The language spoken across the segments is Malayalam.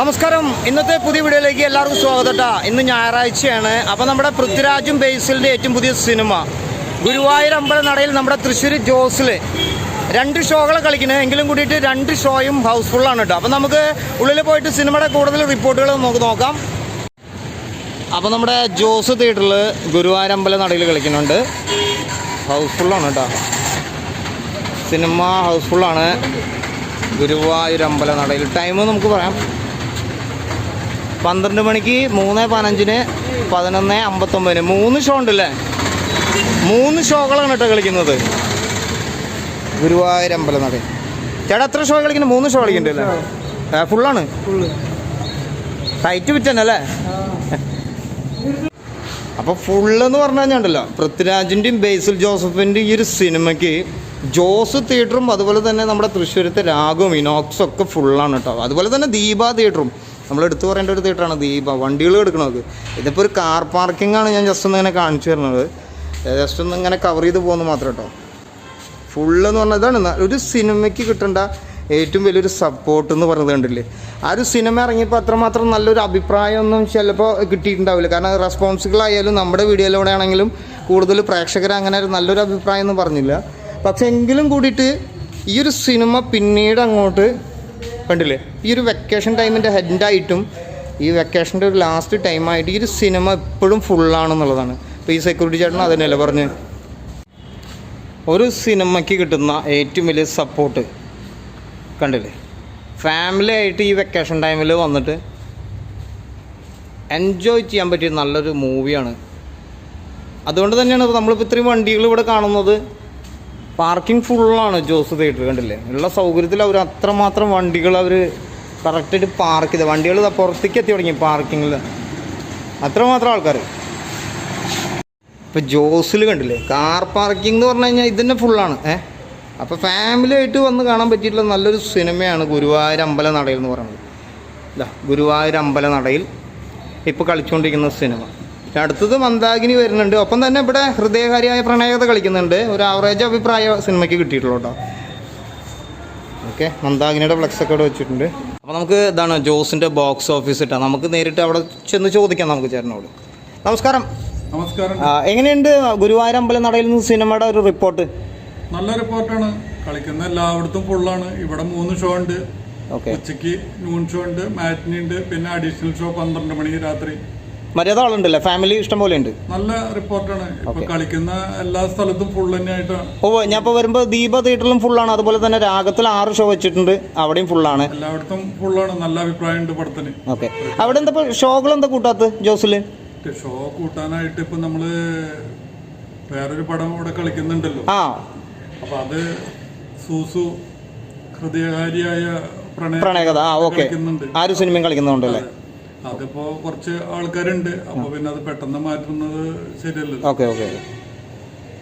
നമസ്കാരം. ഇന്നത്തെ പുതിയ വീഡിയോയിലേക്ക് എല്ലാവർക്കും സ്വാഗതം. ഇന്ന് ഞായറാഴ്ചയാണ്. അപ്പോൾ നമ്മുടെ പൃഥ്വിരാജും ബേസിലിന്റെ ഏറ്റവും പുതിയ സിനിമ. ഗുരുവായൂർ അമ്പലനടയിൽ നമ്മുടെ തൃശ്ശൂർ ജോസിൽ രണ്ട് ഷോകൾ കളിക്കുന്നത്. എങ്കിലും കൂടിയിട്ട് രണ്ട് ഷോയും ഹൗസ്ഫുള്ളാണ് കേട്ടോ അപ്പോൾ നമുക്ക് ഉള്ളിൽ പോയിട്ട് സിനിമയുടെ കൂടുതൽ റിപ്പോർട്ടുകൾ നമുക്ക് നോക്കാം. അപ്പോൾ നമ്മുടെ ജോസ് തിയേറ്ററിൽ ഗുരുവായൂർ അമ്പലനടയിൽ കളിക്കുന്നുണ്ട്. ഹൗസ്ഫുള്ളാണ് കേട്ടോ സിനിമ ഹൗസ്ഫുള്ളാണ് ഗുരുവായൂർ അമ്പല നടയിൽ ടൈം നമുക്ക് പറയാം. പന്ത്രണ്ട് മണിക്ക് മൂന്ന് പതിനഞ്ചിന് പതിനൊന്ന് അമ്പത്തൊമ്പതിന്. മൂന്ന് ഷോ ഉണ്ടല്ലേ? മൂന്ന് ഷോകളാണ് കേട്ടോ കളിക്കുന്നത്. ഗുരുവായൂർ അമ്പലം നട ചേട്ടാ എത്ര ഷോ കളിക്കുന്നത് മൂന്ന് ഷോ കളിക്കുന്നുണ്ടല്ലേ ഫുള്ളാണ് ടൈറ്റ് വിറ്റന്നല്ലേ അപ്പോൾ ഫുള്ളെന്ന് പറഞ്ഞു കഴിഞ്ഞാണ്ടല്ലോ പൃഥ്വിരാജിന്റെയും ബേസിൽ ജോസഫിന്റെയും ഈ ഒരു സിനിമയ്ക്ക് ജോസ് തിയേറ്ററും അതുപോലെ തന്നെ നമ്മുടെ തൃശ്ശൂരത്തെ രാഗവും ഇനോക്സും ഒക്കെ ഫുള്ളാണ് കേട്ടോ. അതുപോലെ തന്നെ ദീപ തിയേറ്ററും നമ്മൾ എടുത്തു പറയേണ്ട ഒരു തിയേറ്ററാണ് ദീപ വണ്ടികൾ എടുക്കണത് ഇതിപ്പോൾ ഒരു കാർ പാർക്കിംഗ് ആണ് ഞാൻ ജസ്റ്റ് ഒന്ന് ഇങ്ങനെ കാണിച്ചു തരുന്നത്. ജസ്റ്റ് ഒന്ന് ഇങ്ങനെ കവർ ചെയ്ത് പോകുന്നത് മാത്രം കേട്ടോ. ഫുള്ള് എന്ന് പറഞ്ഞാൽ ഇതാണ്. ഒരു സിനിമയ്ക്ക് കിട്ടേണ്ട ഏറ്റവും വലിയൊരു സപ്പോർട്ട് എന്ന് പറയുന്നത് കണ്ടില്ലേ? ആ ഒരു സിനിമ ഇറങ്ങിയപ്പോൾ അത്രമാത്രം നല്ലൊരു അഭിപ്രായമൊന്നും ചിലപ്പോൾ കിട്ടിയിട്ടുണ്ടാവില്ല. കാരണം റെസ്പോൺസിബിൾ ആയാലും നമ്മുടെ വീഡിയോയിലൂടെ ആണെങ്കിലും കൂടുതൽ പ്രേക്ഷകർ അങ്ങനെ ഒരു നല്ലൊരു അഭിപ്രായം ഒന്നും പറഞ്ഞില്ല. പക്ഷേ എങ്കിലും കൂടിയിട്ട് ഈ ഒരു സിനിമ പിന്നീട് അങ്ങോട്ട് കണ്ടില്ലേ? ഈ ഒരു വെക്കേഷൻ ടൈമിന്റെ ഹെഡായിട്ടും ഈ വെക്കേഷന്റെ ഒരു ലാസ്റ്റ് ടൈമായിട്ട് ഈ ഒരു സിനിമ എപ്പോഴും ഫുള്ളാണെന്നുള്ളതാണ് അപ്പോൾ ഈ സെക്യൂരിറ്റി ചേട്ടൻ അതന്നെയല്ലേ പറഞ്ഞ്? ഒരു സിനിമയ്ക്ക് കിട്ടുന്ന ഏറ്റവും വലിയ സപ്പോർട്ട് കണ്ടില്ലേ? ഫാമിലി ആയിട്ട് ഈ വെക്കേഷൻ ടൈമിൽ വന്നിട്ട് എൻജോയ് ചെയ്യാൻ പറ്റിയ നല്ലൊരു മൂവിയാണ് അതുകൊണ്ട് തന്നെയാണ് നമ്മളിപ്പോൾ ഇത്രയും വണ്ടികൾ ഇവിടെ കാണുന്നത്. പാർക്കിംഗ് ഫുള്ളാണ് ജോസ് തിയേറ്റർ കണ്ടില്ലേ? ഉള്ള സൗകര്യത്തിൽ അവർ അത്രമാത്രം വണ്ടികൾ അവർ കറക്റ്റായിട്ട് പാർക്ക് ചെയ്ത് വണ്ടികൾ പുറത്തേക്ക് എത്തി തുടങ്ങി പാർക്കിങ്ങിൽ അത്രമാത്രം ആൾക്കാർ ഇപ്പോൾ ജോസിൽ കണ്ടില്ലേ? കാർ പാർക്കിംഗ് എന്ന് പറഞ്ഞു കഴിഞ്ഞാൽ ഇതിന്റെ ഫുള്ളാണ് ഏ? അപ്പോൾ ഫാമിലി ആയിട്ട് വന്ന് കാണാൻ പറ്റിയിട്ടുള്ള നല്ലൊരു സിനിമയാണ് ഗുരുവായൂർ അമ്പല നടയിൽ എന്ന് പറയുന്നത്. ഇല്ല ഗുരുവായൂർ അമ്പല നടയിൽ ഇപ്പോൾ കളിച്ചുകൊണ്ടിരിക്കുന്ന സിനിമ അടുത്തത് മന്ദാകിനി വരുന്നുണ്ട്. ഒപ്പം തന്നെ ഇവിടെ ഹൃദയകാരിയായ പ്രണയകഥ കളിക്കുന്നുണ്ട്. ഒരു ആവറേജ് അഭിപ്രായ സിനിമയ്ക്ക് കിട്ടിയിട്ടുള്ളൂ കേട്ടോ. ഓക്കെ മന്ദാകിനിയുടെ ഫ്ലെക്സ് ഒക്കെ ഇവിടെ വെച്ചിട്ടുണ്ട്. അപ്പോൾ നമുക്ക് ഇതാണ് ജോസിന്റെ ബോക്സ് ഓഫീസ് ഇട്ടാൽ നമുക്ക് നേരിട്ട് അവിടെ ചെന്ന് ചോദിക്കാം നമുക്ക് ചേട്ടനോട്. നമസ്കാരം. നമസ്കാരം. എങ്ങനെയുണ്ട് ഗുരുവായൂർ അമ്പലം നടയിൽ നിന്ന് സിനിമയുടെ ഒരു റിപ്പോർട്ട് നല്ല റിപ്പോർട്ടാണ് കളിക്കുന്ന എല്ലായിടത്തും ഫുള്ളാണ് ഇവിടെ മൂന്ന് ഷോ ഉണ്ട്. ഉച്ചയ്ക്ക് നൂൺ ഷോ ഉണ്ട് മാറ്റിനി ഉണ്ട് പിന്നെ അഡീഷണൽ ഷോ പന്ത്രണ്ട് മണി രാത്രി. മര്യാദ ആളുണ്ടല്ലേ? ഫാമിലി ഇഷ്ടം പോലെ ഉണ്ട്. നല്ല റിപ്പോർട്ടാണ് ഇപ്പൊ കളിക്കുന്ന എല്ലാ സ്ഥലത്തും ഫുൾ തന്നെയായിട്ടാണ് ഓ ഞാൻ ഇപ്പോൾ വരുമ്പോൾ ദീപ തിയേറ്ററിലും ഫുള്ളാണ് അതുപോലെ തന്നെ രാഗത്തിൽ ആറ് ഷോ വെച്ചിട്ടുണ്ട്. അവിടെയും ഫുള്ളാണ് എല്ലായിടത്തും ഫുള്ളാണ് നല്ല അഭിപ്രായം ഉണ്ട് പടത്തിന്. ഓക്കെ അവിടെ എന്താ ഷോകൾ എന്താ കൂട്ടാത്ത ജോസിൽ? ഷോ കൂട്ടാനായിട്ട് ഇപ്പൊ നമ്മൾ വേറൊരു പടം ഇവിടെ കളിക്കുന്നുണ്ടല്ലോ. ആ. അപ്പൊ അത് സൂസു ഹൃദയകാരിയായ പ്രണയ പ്രണയകഥ. ആ ഓക്കെ ആ ഒരു സിനിമയും കളിക്കുന്നുണ്ടല്ലേ അതിപ്പോ കുറച്ച് ആൾക്കാരുണ്ട്. അപ്പൊ പിന്നെ അത് പെട്ടെന്ന് മാറ്റുന്നത് ശരിയല്ലല്ലോ. ഓക്കെ ഓക്കെ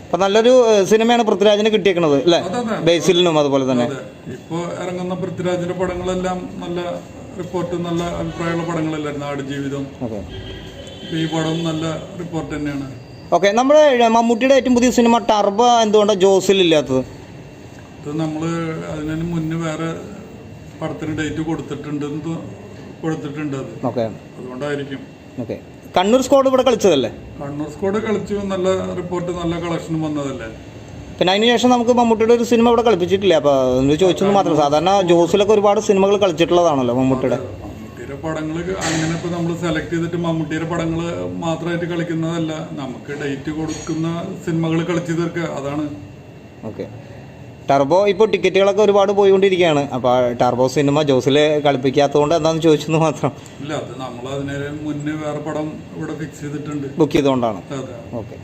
അപ്പൊ നല്ലൊരു സിനിമയാണ് പൃഥ്വിരാജിന് കിട്ടിയേക്കുന്നത് അല്ലേ? ബേസിലിനും അതുപോലെ തന്നെ. ഇപ്പൊ ഇറങ്ങുന്ന പൃഥ്വിരാജിന്റെ പടങ്ങളെല്ലാം നല്ല റിപ്പോർട്ട് നല്ല അഭിപ്രായമുള്ള പടങ്ങളല്ലായിരുന്നു ആടുജീവിതം. ജീവിതം ഈ പടം നല്ല റിപ്പോർട്ട് തന്നെയാണ്. ഓക്കെ നമ്മുടെ മമ്മൂട്ടിയുടെ ഏറ്റവും പുതിയ സിനിമ ടർബ എന്തുകൊണ്ടാണ് ജോസിൽ ഇല്ലാത്തത് ഇത് നമ്മൾ അതിനു മുന്നേ വേറെ പടത്തിന് ഡേറ്റ് കൊടുത്തിട്ടുണ്ട് കൊടുത്തിട്ടുണ്ട് അത്. ഓക്കെ. അതുകൊണ്ടായിരിക്കും. ഓക്കെ. കണ്ണൂർ സ്ക്വാഡ് ഇവിടെ കളിച്ചതല്ലേ? കണ്ണൂർ സ്കോഡ് കളിച്ചു നല്ല റിപ്പോർട്ട് നല്ല കളക്ഷനും വന്നതല്ലേ. പിന്നെ അതിനുശേഷം നമുക്ക് മമ്മൂട്ടിയുടെ ഒരു സിനിമ ഇവിടെ കളിപ്പിച്ചിട്ടില്ല. അപ്പോൾ ഒന്ന് ചോദിച്ചെന്ന് മാത്രം. സാധാരണ ജോസിലൊക്കെ ഒരുപാട് സിനിമകൾ കളിച്ചിട്ടുള്ളതാണല്ലോ മമ്മൂട്ടിയുടെ. മമ്മൂട്ടിയുടെ പടങ്ങൾ അങ്ങനെ ഇപ്പൊ നമ്മൾ സെലക്ട് ചെയ്തിട്ട് മമ്മൂട്ടിയുടെ പടങ്ങൾ മാത്രമായിട്ട് കളിക്കുന്നതല്ല. നമുക്ക് ഡേറ്റ് കൊടുക്കുന്ന സിനിമകൾ കളിച്ചു തീർക്കുക. അതാണ്. ഓക്കെ. ടർബോ ഇപ്പോൾ ടിക്കറ്റുകളൊക്കെ ഒരുപാട് പോയിക്കൊണ്ടിരിക്കുകയാണ്. അപ്പോൾ ടർബോ സിനിമ ജോസിൽ കളിപ്പിക്കാത്തതുകൊണ്ട് എന്താണെന്ന് ചോദിച്ചെന്ന് മാത്രം. ഇല്ല അത് നമ്മൾ മുന്നേ വേറെ പടം ഇവിടെ ഫിക്സ് ചെയ്തിട്ടുണ്ട്. ബുക്ക് ചെയ്തുകൊണ്ടാണ് ഓക്കെ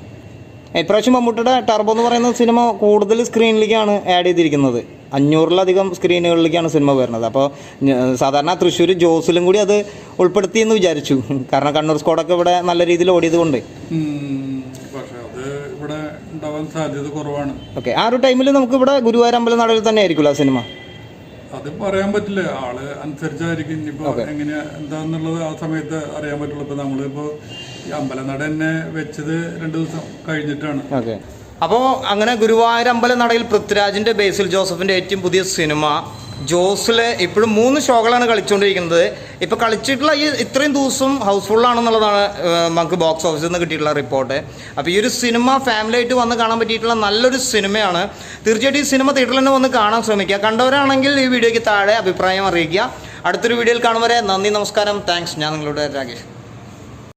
ഇപ്രാവശ്യം മമ്മൂട്ടിയുടെ ടർബോ എന്ന് പറയുന്ന സിനിമ കൂടുതൽ സ്ക്രീനിലേക്കാണ് ആഡ് ചെയ്തിരിക്കുന്നത്. അഞ്ഞൂറിലധികം സ്ക്രീനുകളിലേക്കാണ് സിനിമ വരുന്നത്. അപ്പോൾ സാധാരണ തൃശ്ശൂർ ജോസിലും കൂടി അത് ഉൾപ്പെടുത്തി എന്ന് വിചാരിച്ചു. കാരണം കണ്ണൂർ സ്കോഡൊക്കെ ഇവിടെ നല്ല രീതിയിൽ ഓടിയത് കൊണ്ട് ഉണ്ടാവാൻ സാധ്യത കുറവാണ്. ഓക്കെ ആ ഒരു ടൈമിൽ നമുക്ക് ഇവിടെ ഗുരുവായൂർ അമ്പലം നടയിൽ തന്നെ ആയിരിക്കുമല്ലോ ആ സിനിമ? അത് പറയാൻ പറ്റില്ല. ആൾ അനുസരിച്ചായിരിക്കും. ഇനിയിപ്പോ എങ്ങനെയാ എന്താന്നുള്ളത് ആ സമയത്ത് അറിയാൻ പറ്റുള്ളൂ. ഇപ്പൊ നമ്മളിപ്പോ ഈ അമ്പലനട തന്നെ വെച്ചത് രണ്ടു ദിവസം കഴിഞ്ഞിട്ടാണ്. ഓക്കെ. അപ്പോൾ അങ്ങനെ ഗുരുവായൂർ അമ്പലം നടയിൽ പൃഥ്വിരാജിന്റെ ബേസിൽ ജോസഫിന്റെ ഏറ്റവും പുതിയ സിനിമ ജോസിൽ ഇപ്പോഴും മൂന്ന് ഷോകളാണ് കളിച്ചുകൊണ്ടിരിക്കുന്നത് ഇപ്പോൾ കളിച്ചിട്ടുള്ള ഈ ഇത്രയും ദിവസം ഹൗസ്ഫുള്ളാണെന്നുള്ളതാണ് നമുക്ക് ബോക്സ് ഓഫീസിൽ നിന്ന് കിട്ടിയിട്ടുള്ള റിപ്പോർട്ട് അപ്പോൾ ഈ ഒരു സിനിമ ഫാമിലി ആയിട്ട് വന്ന് കാണാൻ പറ്റിയിട്ടുള്ള നല്ലൊരു സിനിമയാണ്. തീർച്ചയായിട്ടും ഈ സിനിമ തിയേറ്ററിൽ തന്നെ വന്ന് കാണാൻ ശ്രമിക്കുക. കണ്ടവരാണെങ്കിൽ ഈ വീഡിയോയ്ക്ക് താഴെ അഭിപ്രായം അറിയിക്കുക. അടുത്തൊരു വീഡിയോയിൽ കാണും വരെ നന്ദി നമസ്കാരം. താങ്ക്സ് ഞാൻ നിങ്ങളുടെ രാകേഷ്.